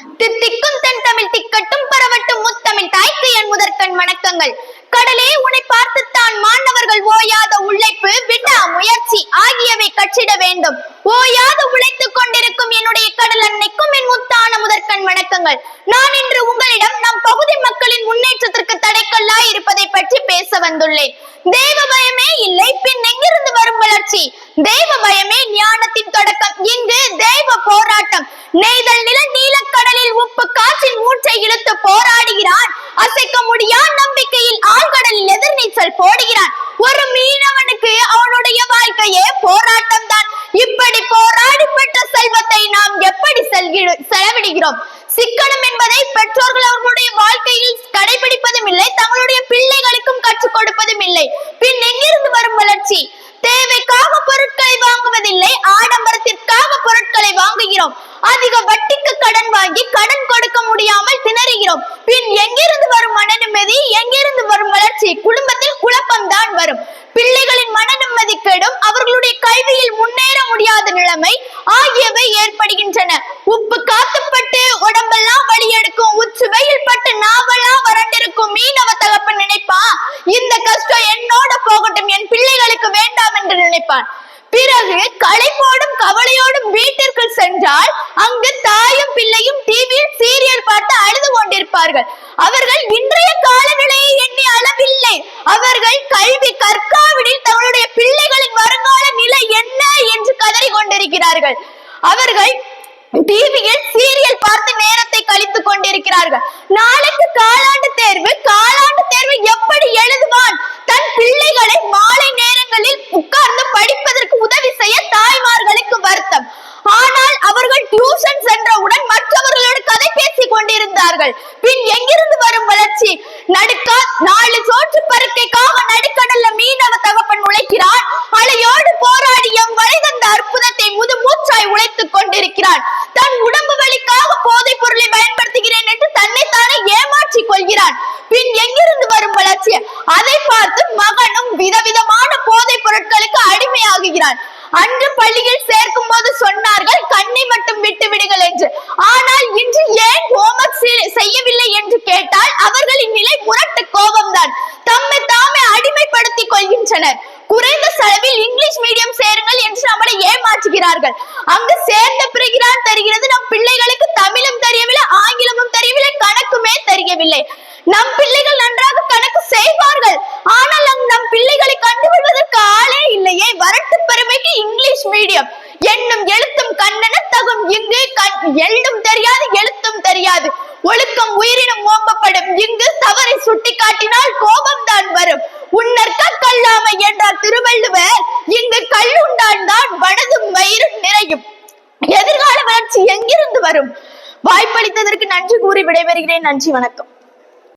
தித்திக்கும் தென் தமிழ் திக்கட்டும் பரவட்டும் முத்தமிழ். தாய்க்கு என் முதற்கண் வணக்கங்கள். கடலே உன்னை பார்த்துத்தான் மாணவர்கள் ஓயாத உழைப்பு. விடா முயற்சி ஆகியவை கற்றிட வேண்டும். ஓயாது உழைத்துக் கொண்டிருக்கும் என்னுடைய கடல் அன்னைக்கும் என் முத்தான முதற்கண் வணக்கங்கள். நான் இன்று உங்களிடம் நம் பகுதி மக்களின் முன்னேற்றத்திற்கு தடைக்கல்லாய் இருப்பதை பற்றி பேச வந்துள்ளேன். தெய்வ பயமே இல்லை பின் எங்கிருந்து வரும் வளர்ச்சி? தெய்வ பயமே ஞானத்தின் தொடக்கம். இங்கு தெய்வ போராட்டம். நெய்தல் நில நீலக்கடலில் உப்பு காற்றின் மூச்சை இழுத்து போராடுகிறான். அசைக்க முடியா நம்பிக்கையில் ஆழ்கடலில் எதிர்நீச்சல் போடுகிறான். ஒரு மீனவனுக்கு அவனுடைய வாழ்க்கையே போராட்டம் தான். இப்படி போராடி பெற்ற செல்வத்தை நாம் எப்படி செலவிடுகிறோம்? சிக்கனம் என்பதை பெற்றோர்கள் அவர்களுடைய வாழ்க்கையில் கடைபிடிப்பதும் இல்லை தங்களுடைய பிள்ளைகளுக்கும் கற்றுக் கொடுப்பதும் இல்லை. பின் எங்கிருந்து வரும் வளர்ச்சி? தேவைக்காக பொருட்களை வாங்குவதில்லை. முடியாமல் பின் எங்கிருந்து வரும் மன நிம்மதி எங்கிருந்து வரும் வளர்ச்சி? குடும்பத்தில் குழப்பம் தான் வரும். பிள்ளைகளின் மன நிம்மதி கெடும். அவர்களுடைய கல்வியில் முன்னேற முடியாத நிலைமை ஆகியவை ஏற்படுகின்றன. உப்பு காத்துப்பட்டு உடம்பெல்லாம் வலி எடுக்கும். உச்சு வெயில் பட்டு நாவெல்லாம் வறண்டிருக்கும் மீனவ தகப்பன் நினைப்பா? இந்த கஷ்டம் என்னோட போகட்டும். என் பிள்ளைகளுக்கு வேண்டாம் என்று நினைப்பான். பிறகு களைப்போடும் கவலையோடும் வீட்டு சென்றால் அங்கு தாயும் பிள்ளையும் டிவியில் சீரியல் பார்த்து அழுது கொண்டிருப்பார்கள். அவர்கள் இன்றைய காலநிலையை எண்ணி அளவில்லை. அவர்கள் கல்வி கற்காவிடில் தங்களுடைய பிள்ளைகளின் வருங்கால நிலை என்ன என்று கதறி கொண்டிருக்கிறார்கள். அவர்கள் டிவியில் சீரியல் பார்த்து நேரத்தை கழித்துக் கொண்டிருக்கிறார்கள். நாளைக்கு கால அவர்கள் டியூஷன் சென்றவுடன் மற்றவர்களோடு கதை பேசிக் கொண்டிருந்தார்கள். பின் எங்கிருந்து வரும் வளர்ச்சி? நடுக்க நாலு சோற்று பருக்கைக்காக நடுக்கடல்ல மீனவ தகப்பன் உழைக்கிறான் அலையோடு போராடி எம் வரை தந்த அற்புதத்தை முது மூச்சாய் உழைத்துக் கொண்டிருக்கிறான் தன் உடம்பு வலிக்காக போதைப் பொருளை பயன்படுத்துகிறேன் என்று தன்னைத்தானே ஏமாற்றிக் கொள்கிறான். பின் எங்கிருந்து வரும் வளர்ச்சி? அதை பார்த்து மகனும் விதவிதமான போதைப் பொருட்களுக்கு அடிமையாகுகிறான். அன்று பள்ளியில் சேர்க்கும் போது சொன்னார்கள் கண்ணை மட்டும் விட்டு விடுங்கள் என்று. ஆனால் இன்று ஏன் ஹோம்ஒர்க் செய்யவில்லை என்று கேட்டால் அவர்களின் நிலை முரட்டு கோபம்தான். தம்மை தாமே அடிமைப்படுத்திக் கொள்கின்றனர். குறைந்த செலவில் இங்கிலீஷ் மீடியம் சேருங்கள் என்று நம்மளை ஏமாற்றுகிறார்கள். அங்கு சேர்ந்த பிறகுதான் தெரிகிறது நம் பிள்ளைகளுக்கு தமிழும் தெரியவில்லை ஆங்கிலமும் தெரியவில்லை கணக்குமே தெரியவில்லை. நம் பிள்ளைகள் நன்றாக கணக்கு செய்வார்கள். ஆனால் அங்கு நம் பிள்ளைகளை கண்டுகொள்வதற்கு ஆளே இல்லை மீடியம். என்னும் எழுத்தும் கண்ணன தகும். இங்கு கண் தெரியாது எழுத்தும் தெரியாது. ஒழுக்கம் உயிரினும் ஓம்பப்படும். இங்கு தவறை சுட்டி காட்டினால் கோபம் தான் வரும். உன்னர் கல்லாமை என்றார் திருவள்ளுவர். இங்கு கல்லுண்டான் தான் வனதும் வயிறும் நிறையும். எதிர்கால வளர்ச்சி எங்கிருந்து வரும்? வாய்ப்பளித்ததற்கு நன்றி கூறி விடைபெறுகிறேன். நன்றி வணக்கம்.